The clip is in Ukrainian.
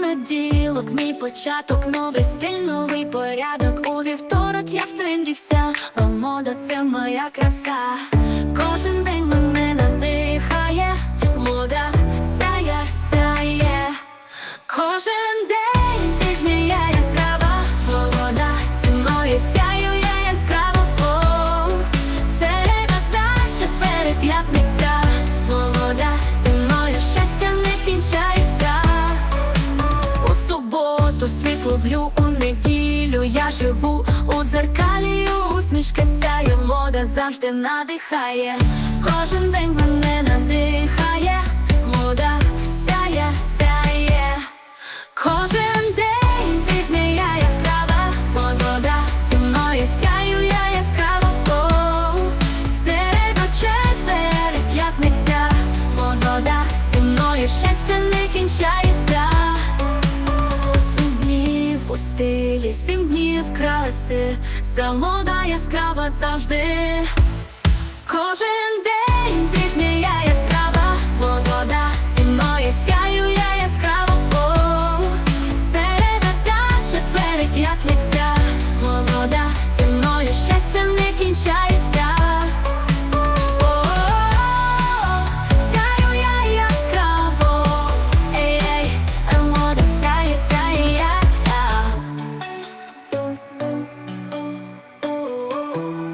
понеділок, мій початок, новий стиль, новий порядок. У вівторок я в тренді вся, а мода це моя краса. Кожен день мене надихає, мода сяє, сяє. Кожен день суботу світ ловлю, у неділю я живу у дзеркалі, усмішка сяє, мода завжди надихає. Кожен день мене надихає, мода сяє, сяє. Кожен день тижня я яскрава, молода, зі мною сяю я яскраво. О, Середа, четвер, п'ятниця, молода, зі мною щастя не кінчається. Краси, Вся мода яскрава завжди. Кожен Oh.